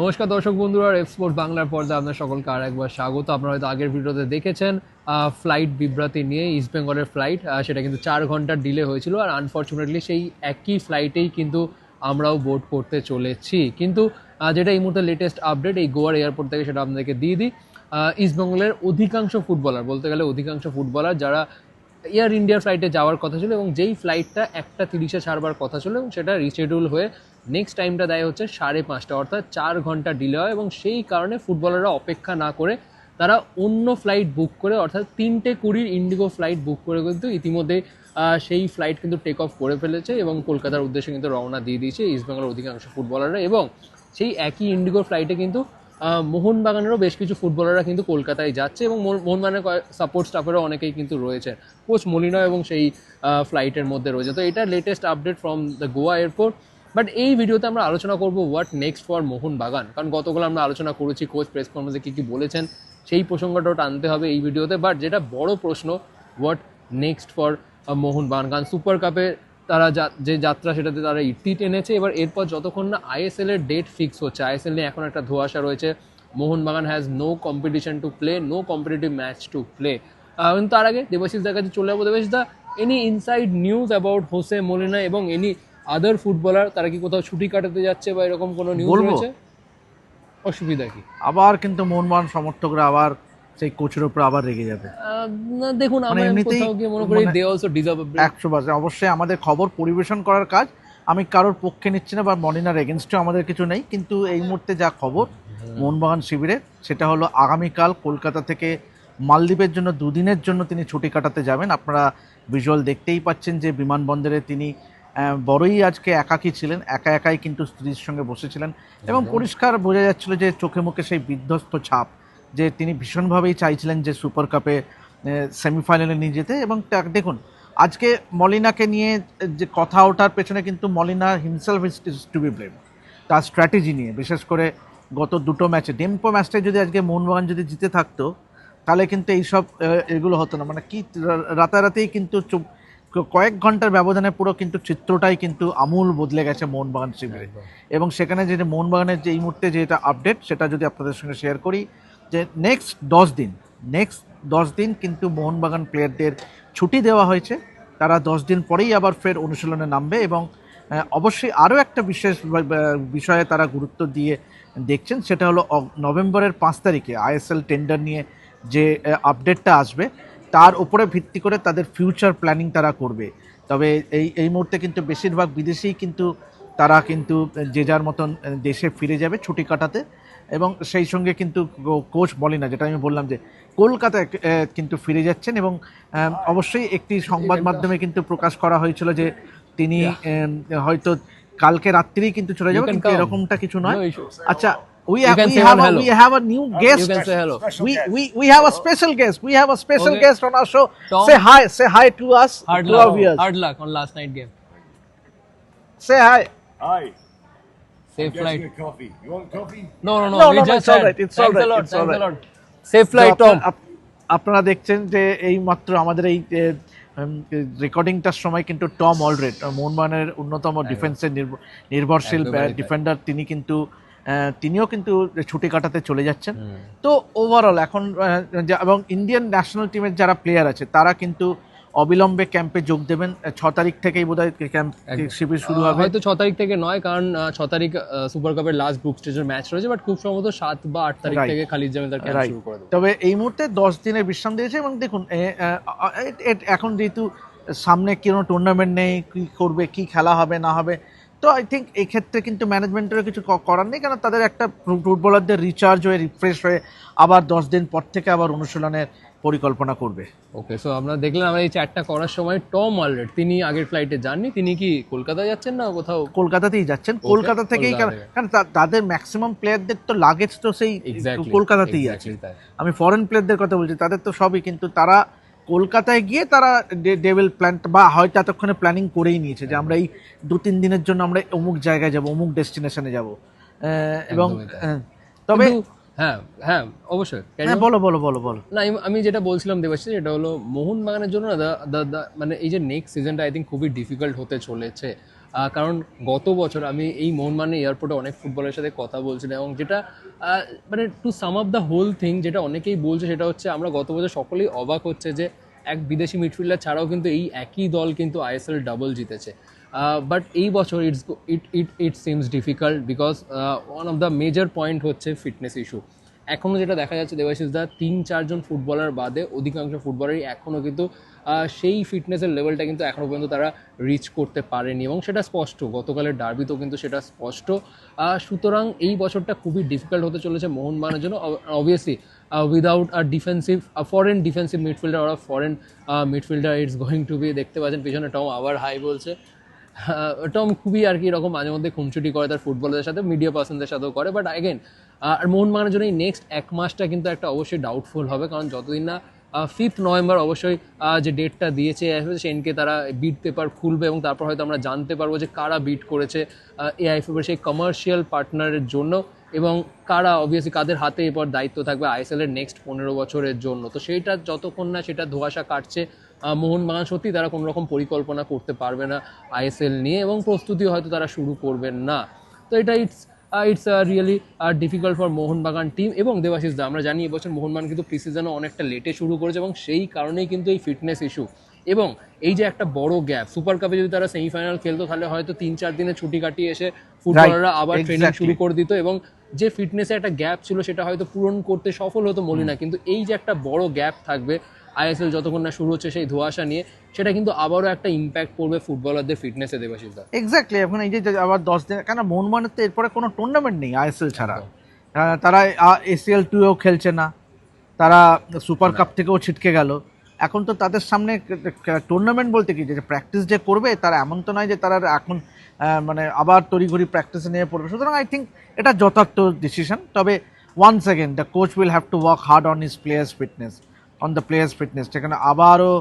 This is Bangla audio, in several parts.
নমস্কার দর্শক বন্ধুরা এক্সপোর্ট স্পোর্ট বাংলার পর্দায় আপনার সকলকে আর একবার স্বাগত। আপনারা হয়তো আগের ভিডিওতে দেখেছেন ফ্লাইট বিভ্রাতি নিয়ে ইস্ট বেঙ্গলের ফ্লাইট সেটা কিন্তু চার ঘণ্টার ডিলে হয়েছিল আর আনফর্চুনেটলি সেই একই ফ্লাইটেই কিন্তু আমরাও বোর্ড করতে চলেছি। কিন্তু যেটা এই মুহূর্তে লেটেস্ট আপডেট এই গোয়ার এয়ারপোর্ট থেকে সেটা আপনাদেরকে দিয়ে দিই। ইস্ট বেঙ্গলের অধিকাংশ ফুটবলার বলতে গেলে অধিকাংশ ফুটবলার যারা এয়ার ইন্ডিয়ার ফ্লাইটে যাওয়ার কথা ছিল এবং যেই ফ্লাইটটা একটা তিরিশে ছাড়বার কথা ছিল এবং সেটা রিশেডিউল হয়ে নেক্সট টাইমটা দেয় হচ্ছে সাড়ে পাঁচটা, অর্থাৎ চার ঘণ্টা ডিলে হয় এবং সেই কারণে ফুটবলাররা অপেক্ষা না করে তারা অন্য ফ্লাইট বুক করে, অর্থাৎ তিনটে কুড়ির ইন্ডিগো ফ্লাইট বুক করে কিন্তু ইতিমধ্যে সেই ফ্লাইট কিন্তু টেক অফ করে ফেলেছে এবং কলকাতার উদ্দেশ্যে কিন্তু রওনা দিয়ে দিয়েছে ইস্টবেঙ্গলের অধিকাংশ ফুটবলাররা এবং সেই একই ইন্ডিগো ফ্লাইটে কিন্তু মোহনবাগানেরও বেশ কিছু ফুটবলাররা কিন্তু কলকাতায় যাচ্ছে এবং মোহন- মোহনবাগানের সাপোর্ট স্টাফেরও অনেকেই কিন্তু রয়েছে। কোচ মলিনা এবং সেই ফ্লাইটের মধ্যে রয়েছে। তো এটা latest update from the Goa airport but এই ভিডিওতে আমরা আলোচনা করব হোয়াট নেক্সট ফর মোহনবাগান। কারণ গতকাল আমরা আলোচনা করেছি কোচ প্রেস কনফারেন্সে কী কী বলেছেন, সেই প্রসঙ্গটাও টানতে হবে এই ভিডিওতে। বাট যেটা বড় প্রশ্ন হোয়াট নেক্সট ফর মোহনবাগান? কারণ সুপার কাপে তারা যা- যাত্রা সেটাতে তারা ইতি টেনেছে। এবার এরপর যতক্ষণ না আইএসএল এর ডেট ফিক্স হচ্ছে আইএসএল নিয়ে এখন একটা ধোয়াশা রয়েছে। Mohun Bagan has no competition to play no competitive match to play কিন্তু তার আগে দেবাশিসদার কাছে চলে যাব। Debashis da any inside news about Jose Molina এবং এনি আদার ফুটবলার তারা কি কোথাও ছুটি কাটাতে যাচ্ছে বা এরকম কোনো নিউজ রয়েছে? অসুবিধা কি? আবার কিন্তু মোহনবাগান সমর্থকরা আবার সেই কোচের উপর আবার রেগে যাবে। দেখুন মানে আমরা কোথাও গিয়ে মনে করি দে অলসো ডিজার্ভ একশো পার্সেন্ট অবশ্যই আমাদের খবর পরিবেশন করার কাজ আমি কারোর পক্ষে নিচ্ছি না বা মনিনার এগেনস্টও আমাদের কিছু নেই কিন্তু এই মুহূর্তে যা খবর মোহনবাগান শিবিরে সেটা হলো আগামীকাল কলকাতা থেকে মালদ্বীপের জন্য দুদিনের জন্য তিনি ছুটি কাটাতে যাবেন। আপনারা ভিজুয়াল দেখতেই পাচ্ছেন যে বিমানবন্দরে তিনি বড়ই আজকে একাকী ছিলেন একা একাই কিন্তু স্ত্রীর সঙ্গে বসেছিলেন এবং পরিষ্কার বোঝা যাচ্ছিল যে চোখে মুখে সেই বিধ্বস্ত ছাপ। যে তিনি ভীষণভাবেই চাইছিলেন যে সুপার কাপে সেমিফাইনালে নিয়ে যেতে এবং দেখুন আজকে মলিনাকে নিয়ে যে কথা ওঠার পেছনে কিন্তু Molina himself is to be blame তার স্ট্র্যাটেজি নিয়ে বিশেষ করে গত দুটো ম্যাচে ডেম্পো ম্যাচটায় যদি আজকে মোহনবাগান যদি জিতে থাকতো তাহলে কিন্তু এইসব এগুলো হতো না। মানে কি রা- রাতারাতেই কিন্তু কয়েক ঘণ্টার ব্যবধানে পুরো কিন্তু চিত্রটাই কিন্তু আমূল বদলে গেছে মোহনবাগান শিবিরে। এবং সেখানে যে মোহনবাগানের যে এই মুহূর্তে যেটা আপডেট সেটা যদি আপনাদের সঙ্গে শেয়ার করি যে নেক্সট দশ দিন নেক্সট দশ দিন কিন্তু মোহনবাগান প্লেয়ারদের ছুটি দেওয়া হয়েছে। তারা দশ দিন পরেই আবার ফের অনুশীলনে নামবে এবং অবশ্যই আরও একটা বিশেষ বিষয়ে তারা গুরুত্ব দিয়ে দেখছেন, সেটা হলো নভেম্বরের পাঁচ তারিখে আইএসএল টেন্ডার নিয়ে যে আপডেটটা আসবে, তার উপরে ভিত্তি করে তাদের ফিউচার প্ল্যানিং তারা করবে। তবে এই এই মুহূর্তে কিন্তু বেশিরভাগ বিদেশেই কিন্তু তারা কিন্তু, যে যার মতন দেশে ফিরে যাবে ছুটি কাটাতে। এবং সেই সঙ্গে কিন্তু কোচ বলি না যেটা আমি বললাম যে কলকাতা কিন্তু ফিরে যাচ্ছেন এবং অবশ্যই একটি সংবাদ মাধ্যমে কিন্তু প্রকাশ করা হয়েছিল যে তিনি হয়তো কালকে রাত্রিই কিন্তু চলে যাবে কিন্তু এরকমটা কিছু নয়। আচ্ছা new guest guest guest on last night say hi hi Safe flight. a coffee. You want coffee? No, no, no. No, we no, no, just it's all had. right, it's Thanks all right, a lot. it's all Thanks a right. lot. Safe flight, তো Tom. আপনারা- আপ- আপনারা দেখছেন যে এই মাত্র আমাদের এই রেকর্ডিংটার সময় কিন্তু টম অলরেড মোহনবাগানের অন্যতম ডিফেন্সের নির্ভ- নির্ভরশীল একেবারেই তাই। ডিফেন্ডার তিনি কিন্তু আহ, তিনিও কিন্তু ছুটি কাটাতে চলে যাচ্ছেন তো ওভারঅল এখন আহ, যা- এবং ইন্ডিয়ান ন্যাশনাল টিমের যারা প্লেয়ার আছে তারা কিন্তু অবিলম্বে ক্যাম্পে যোগ দেবেন ছ তারিখ থেকেই বোধহয় ক্যাম্প। শিবির শুরু হবে হয়তো ছ তারিখ থেকে নয় কারণ ছ তারিখ সুপার কাপের লাস্ট গ্রুপ স্টেজের ম্যাচ রয়েছে বাট খুব সম্ভবত সাত বা আট তারিখ. থেকে খালিদ জামিদার ক্যাম্প শুরু করে তবে এই মুহূর্তে দশ দিনের বিশ্রাম দিয়েছে এবং দেখুন এখন যেহেতু সামনে কোনো টুর্নামেন্ট নেই কি করবে কি খেলা হবে না হবে তো আই থিঙ্ক এই ক্ষেত্রে কিন্তু ম্যানেজমেন্টেরও কিছু করার নেই কারণ তাদের একটা ফুটবলারদের রিচার্জ হয়ে রিফ্রেশ হয়ে আবার দশ দিন পর থেকে আবার অনুশীলনের পরিকল্পনা করবে। ওকে সো আমরা দেখলাম আমরা এই চ্যাটটা করার সময় টম অলরেড তিনি আগের ফ্লাইটে যাননি তিনি কি কলকাতা যাচ্ছেন না কোথাও? কলকাতাতেই যাচ্ছেন। কলকাতা থেকেই কারণ তাদের ম্যাক্সিমাম প্লেয়ারদের তো লাগেজ তো সেই কলকাতাতেই আছে। আমি ফরেন প্লেয়ারদের কথা বলছি তাদের তো সবই কিন্তু তারা কলকাতায় গিয়ে তারা ডেভেল প্ল্যান বা হয়তো এতক্ষণে প্ল্যানিং করেই নিয়েছে যে আমরা এই দু তিন দিনের জন্য আমরা অমুক জায়গায় যাব অমুক ডেস্টিনেশনে যাব। এবং। আহ, তবে হ্যাঁ হ্যাঁ অবশ্যই। হ্যাঁ বলো বলো বলো বলো। না আমি- যেটা বলছিলাম দেবাশিস এটা হলো মোহনবাগানের জন্য না দা- মানে এই যে নেক্সট সিজনটা আই থিঙ্ক খুবই ডিফিকাল্ট হতে চলেছে। কারণ গত বছর আমি এই মোহনবাগান এয়ারপোর্টে অনেক ফুটবলের সাথে কথা বলছিলাম এবং যেটা মানে to sum up the whole thing যেটা অনেকেই বলছে সেটা হচ্ছে আমরা গত বছর সকলেই অবাক হচ্ছে যে এক বিদেশি মিডফিল্ডার ছাড়াও কিন্তু এই একই দল কিন্তু আইএসএল ডাবল জিতেছে। বাট এই বছর it's it it it seems difficult because one of the major point হচ্ছে ফিটনেস ইস্যু এখনও যেটা দেখা যাচ্ছে দেবাশিস দা, তিন চারজন ফুটবলার বাদে অধিকাংশ ফুটবলারই এখনও কিন্তু সেই ফিটনেসের লেভেলটা কিন্তু এখনও পর্যন্ত তারা রিচ করতে পারেনি এবং সেটা স্পষ্ট। গতকালের ডার্বিতেও কিন্তু সেটা স্পষ্ট। সুতরাং এই বছরটা খুবই ডিফিকাল্ট হতে চলেছে মোহনবাগানের জন্য। Obviously without a defensive foreign defensive midfielder ওরা foreign midfielder it's going to be দেখতে পাচ্ছেন, পেছনে টম আবার হাই বলছে। টম খুবই আর কি এরকম মাঝে মধ্যে খুনছুটি করে তার ফুটবলারদের সাথে মিডিয়া পার্সনদের সাথেও করে বাট অ্যাগেন আর মোহনবাগানের জন্য এই নেক্সট এক মাসটা কিন্তু একটা অবশ্যই ডাউটফুল হবে, কারণ যতদিন না ফিফথ নভেম্বর অবশ্যই যে ডেটটা দিয়েছে সেনকে তারা বিট পেপার খুলবে এবং তারপর হয়তো আমরা জানতে পারব যে কারা বিট করেছে এআইএফএফের সেই কমার্শিয়াল পার্টনারের জন্য এবং কারা অবভিয়াসলি কাদের হাতে এরপর দায়িত্ব থাকবে আইএসএল এর নেক্সট পনেরো বছরের জন্য। তো সেইটা যতক্ষণ না সেটা ধোয়াশা কাটছে মোহনবাগান সত্যি তারা কোনো রকম পরিকল্পনা করতে পারবে না আইএসএল নিয়ে এবং প্রস্তুতি হয়তো তারা শুরু করবেন না। তো এটা it's it's really difficult for Mohun Bagan team এবং দেবাশিস দা। আমরা জানি এবছর মোহনবাগান কিন্তু প্রিসিজনও অনেকটা লেটে শুরু করেছে এবং সেই কারণেই কিন্তু এই ফিটনেস ইস্যু এবং এই যে একটা বড় গ্যাপ সুপার কাপে যদি তারা সেমিফাইনাল খেলতো তাহলে হয়তো তিন চার দিনের ছুটি কাটিয়ে এসে ফুটবলাররা আবার ট্রেনিং শুরু করে দিত এবং যে ফিটনেসে একটা গ্যাপ ছিল সেটা হয়তো পূরণ করতে সফল হতো মলিনা। কিন্তু এই যে একটা বড় গ্যাপ থাকবে আইএসএল যতক্ষণ না শুরু হচ্ছে সেই ধোঁয়াশা নিয়ে সেটা কিন্তু আবারও একটা ইম্প্যাক্ট পড়বে ফুটবলারদের ফিটনেসে দেবাশিস দা। এক্স্যাক্টলি এখন এই যে আবার দশ দিন কেন মন মোহনবাগানের তো এরপরে কোনো টুর্নামেন্ট নেই আইএসএল ছাড়া। তারা এসিএল টুয়েও খেলছে না। তারা সুপার কাপ থেকেও ছিটকে গেল। এখন তো তাদের সামনে টুর্নামেন্ট বলতে কি? যে প্র্যাকটিস যে করবে তারা এমন তো নয় যে তারা এখন মানে আবার তড়িঘড়ি প্র্যাকটিসে নিয়ে পড়বে। সুতরাং আই থিঙ্ক এটা যথার্থ ডিসিশন তবে once again the coach will have to work hard on his players fitness on the players fitness সেখানে আবারও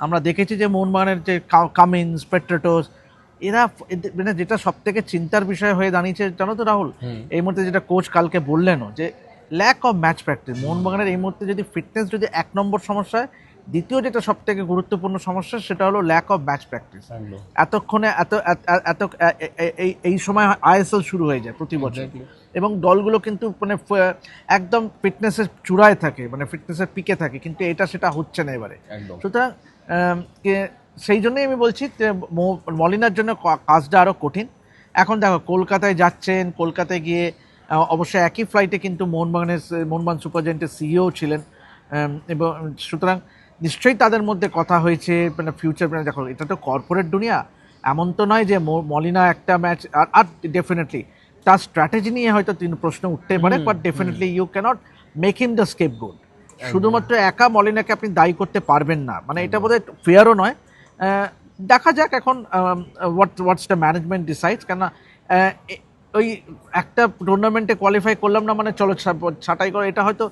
আমরা দেখেছি যে মোহনবাগানের যে কামিন্স পেট্রেটোস এরা মানে যেটা সব থেকে চিন্তার বিষয় হয়ে দাঁড়িয়েছে জানো তো রাহুল? এই মুহূর্তে যেটা কোচ কালকে বললেনও যে ল্যাক অফ ম্যাচ প্র্যাকটিস মোহনবাগানের এই মুহূর্তে যদি ফিটনেস যদি এক নম্বর সমস্যা দ্বিতীয় যেটা সব থেকে গুরুত্বপূর্ণ সমস্যা সেটা হলো ল্যাক অফ ম্যাচ প্র্যাকটিস এতক্ষণে এত এত- এই- এই সময় আইএসএল শুরু হয়ে যায় প্রতি বছর। এবং দলগুলো কিন্তু মানে একদম ফিটনেসের চূড়ায় থাকে মানে ফিটনেসের পিকে থাকে কিন্তু এটা সেটা হচ্ছে না এবারে। সুতরাং সেই জন্যই আমি বলছি মলিনার জন্য কাজটা আরও কঠিন। এখন দেখো কলকাতায় যাচ্ছেন কলকাতায় গিয়ে অবশ্যই একই ফ্লাইটে কিন্তু মোহনবাগানের মোহনবাগান সুপার জায়েন্টের সিইও ছিলেন। এবং সুতরাং নিশ্চয়ই তাদের মধ্যে কথা হয়েছে মানে ফিউচার মানে দেখো এটা তো কর্পোরেট দুনিয়া। এমন তো নয় যে মলিনা একটা ম্যাচ আর আর ডেফিনেটলি তার স্ট্র্যাটেজি নিয়ে হয়তো তিন প্রশ্ন উঠতে পারে but definitely you can't make him the scapegoat শুধুমাত্র একা মলিনাকে আপনি দায়ী করতে পারবেন না। মানে এটা বোধহয় ফেয়ারও নয়। দেখা যাক এখন what what's the management decides কেন ওই একটা টুর্নামেন্টে কোয়ালিফাই করলাম না মানে চলো ছাঁটাই করে। এটা হয়তো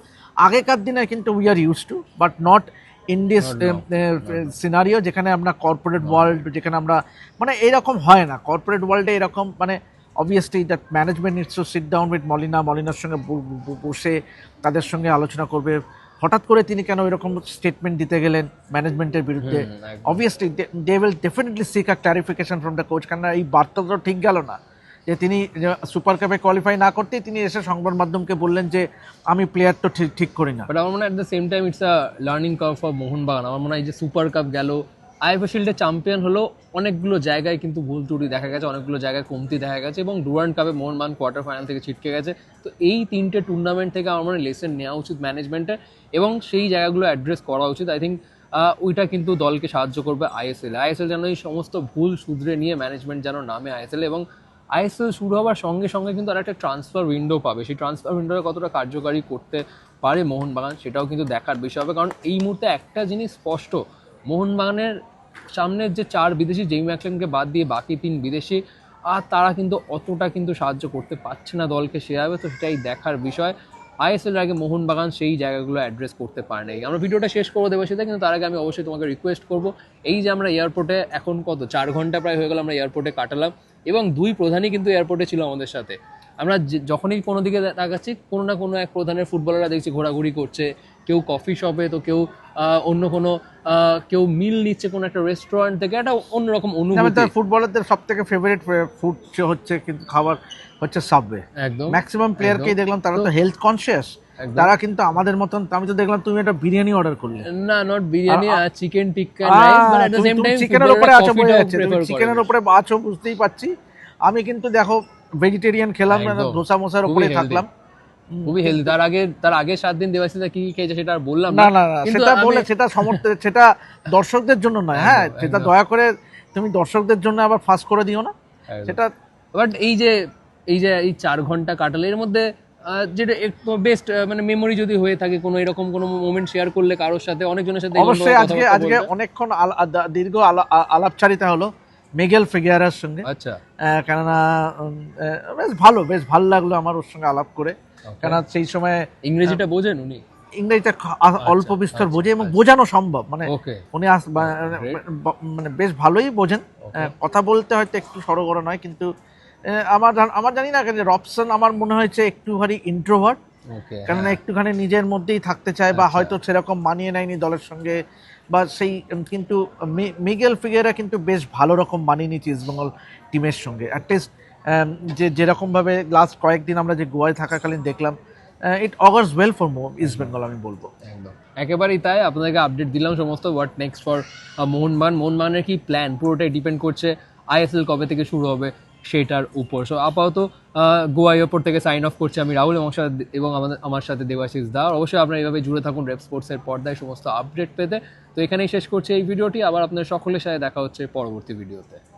আগেকার দিনে কিন্তু we are used to but not in this scenario যেখানে আমরা কর্পোরেট ওয়ার্ল্ড যেখানে আমরা মানে এরকম হয় না। কর্পোরেট ওয়ার্ল্ডে এরকম মানে obviously that management needs to sit down with Molina মলিনার সঙ্গে বসে তাদের সঙ্গে আলোচনা করবে। হঠাৎ করে তিনি কেন এরকম স্টেটমেন্ট দিতে গেলেন ম্যানেজমেন্টের বিরুদ্ধে? Obviously they will definitely seek a clarification from the coach কেননা এই বার্তা তো ঠিক গেল না। যে তিনি সুপার কাপে কোয়ালিফাই না করতেই তিনি এসে সংবাদ মাধ্যমকে বললেন যে, আমি প্লেয়ার তো ঠিক ঠিক করি না। বাট আমার মনে হয় at the same time it's a learning curve for Mohun Bagan আমার মনে হয় যে সুপার কাপ গেল আইএফএ শিল্ডে চ্যাম্পিয়ন হলো, অনেকগুলো জায়গায় কিন্তু ভুল ত্রুটি দেখা গেছে, অনেকগুলো জায়গায় কমতি দেখা গেছে এবং ডুরান্ড কাপে মোহনবাগান কোয়ার্টার ফাইনাল থেকে ছিটকে গেছে। তো এই তিনটে টুর্নামেন্ট থেকে আমার মনে হয় লেসেন নেওয়া উচিত ম্যানেজমেন্টের এবং সেই জায়গাগুলো অ্যাড্রেস করা উচিত। আই থিঙ্ক ওইটা কিন্তু দলকে সাহায্য করবে আইএসএল আইএসএল যেন এই সমস্ত ভুল শুধরে নিয়ে ম্যানেজমেন্ট যেন নামে আইএসএল এবং আইএসএল শুরু হওয়ার সঙ্গে সঙ্গে কিন্তু আর একটা ট্রান্সফার উইন্ডো পাবে। সেই ট্রান্সফার উইন্ডোটা কতটা কার্যকারী করতে পারে মোহনবাগান সেটাও কিন্তু দেখার বিষয় হবে। কারণ এই মুহূর্তে একটা জিনিস স্পষ্ট, মোহনবাগানের সামনের যে চার বিদেশি জেমি ম্যাকলেনকে বাদ দিয়ে বাকি তিন বিদেশি, আর তারা কিন্তু অতটা কিন্তু সাহায্য করতে পারছে না দলকে সেভাবে, তো সেটাই দেখার বিষয়। আইএসএল আগে মোহনবাগান সেই জায়গাগুলো অ্যাড্রেস করতে পারে নাই আমরা ভিডিওটা শেষ করব দেবো সেটা কিন্তু তার আগে আমি অবশ্যই তোমাকে রিকোয়েস্ট করব, এই যে আমরা এয়ারপোর্টে এখন কত, চার ঘণ্টা প্রায় হয়ে গেল আমরা এয়ারপোর্টে কাটালাম, এবং দুই প্রধানই কিন্তু এয়ারপোর্টে ছিল আমাদের সাথে। আমরা যখনই কোনো দিকে তাকাচ্ছি, কোনো না কোনো এক প্রধানের ফুটবলাররা দেখছি ঘোরাঘুরি করছে, কেউ কফি শপে তো কেউ অন্য কোনো কেউ মিল নিচ্ছে কোনো একটা রেস্টুরেন্ট থেকে একটা অন্যরকম অনুভূতি। ফুটবলারদের সব থেকে ফেভারিট ফুড হচ্ছে কিন্তু খাবার হচ্ছে সাবওয়ে একদম ম্যাক্সিমাম প্লেয়ারকেই দেখলাম তারা তো হেলথ কনসিয়াস তারা কিন্তু আমাদের মতন আমি তো দেখলাম তুমি একটা বিরিয়ানি অর্ডার করলে। না not biryani chicken tikka rice but at the same time চিকেনের উপরে আছো বোঝা যাচ্ছে চিকেনের উপরে আছো বুঝতেই পারছি। আমি কিন্তু দেখো ভেজিটেরিয়ান খেলাম না ধোসা মোসার উপরে থাকলাম। খুবই হেলদি তার আগে তার আগে সাত দিন দেবাশিসা কি কি খেয়েছে সেটা আর বললাম না। না না সেটা বলে সেটা সমর্থ সেটা দর্শকদের জন্য নয় হ্যাঁ সেটা দয়া করে তুমি দর্শকদের জন্য আবার ফাঁস করে দিও না। সেটা বাট এই যে এই যে এই চার ঘণ্টা কাটালে এর মধ্যে যেটা বেস্ট মানে মেমোরি যদি হয়ে থাকে কোনো এরকম কোনো মোমেন্ট শেয়ার করলে কারোর সাথে অনেকজনের সাথে অবশ্যই আজকে আজকে অনেকক্ষণ দীর্ঘ আলা- আলাপচারিতা হলো মেগেল ফিগিয়ারার সঙ্গে। আচ্ছা। আহ, কেননা বেশ ভালো বেশ ভালো লাগল আমার ওর সঙ্গে আলাপ করে। কেননা সেই সময় ইংরেজিটা বোঝেন উনি? ইংরেজিটা অল্প বিস্তর বোঝে এবং বোঝানো সম্ভব। মানে উনি বা- মানে বেশ ভালোই বোঝেন। কথা বলতে হয়তো একটু সড়গড় নয় কিন্তু আমার জান- আমার জানি না কেন রবসন আমার মনে হয়েছে একটুখানি ইন্ট্রোভার্ট কেননা একটুখানি নিজের মধ্যেই থাকতে চায় বা হয়তো সেরকম মানিয়ে নেয়নি দলের সঙ্গে বা সেই কিন্তু মি- মিগেল ফিগেরা কিন্তু বেশ ভালো রকম মানিয়ে নিয়েছে ইস্টবেঙ্গল টিমের সঙ্গে। অ্যাটলিস্ট যে যেরকমভাবে লাস্ট কয়েকদিন আমরা যে গোয়ায় থাকাকালীন দেখলাম ইট অগার্স ওয়েল ফর মো ইস্টবেঙ্গল আমি বলব। একদম। একেবারেই তাই আপনাদেরকে আপডেট দিলাম সমস্ত হোয়াট নেক্সট ফর মোহনবাগান মোহনবাগানের কি প্ল্যান পুরোটাই ডিপেন্ড করছে আইএসএল কবে থেকে শুরু হবে সেটার উপর। সো আপাতত আহ, গোয়ার ওপর থেকে সাইন অফ করছি আমি রাহুল এবং সাথে- এবং আমাদের আমার সাথে দেবাশিস দা। অবশ্যই আপনারা এইভাবে জুড়ে থাকুন রেপ স্পোর্টসের পর্দায় সমস্ত আপডেট পেতে। তো এখানেই শেষ করছি এই ভিডিওটি। আবার আপনাদের সকলের সাথে দেখা হচ্ছে পরবর্তী ভিডিওতে।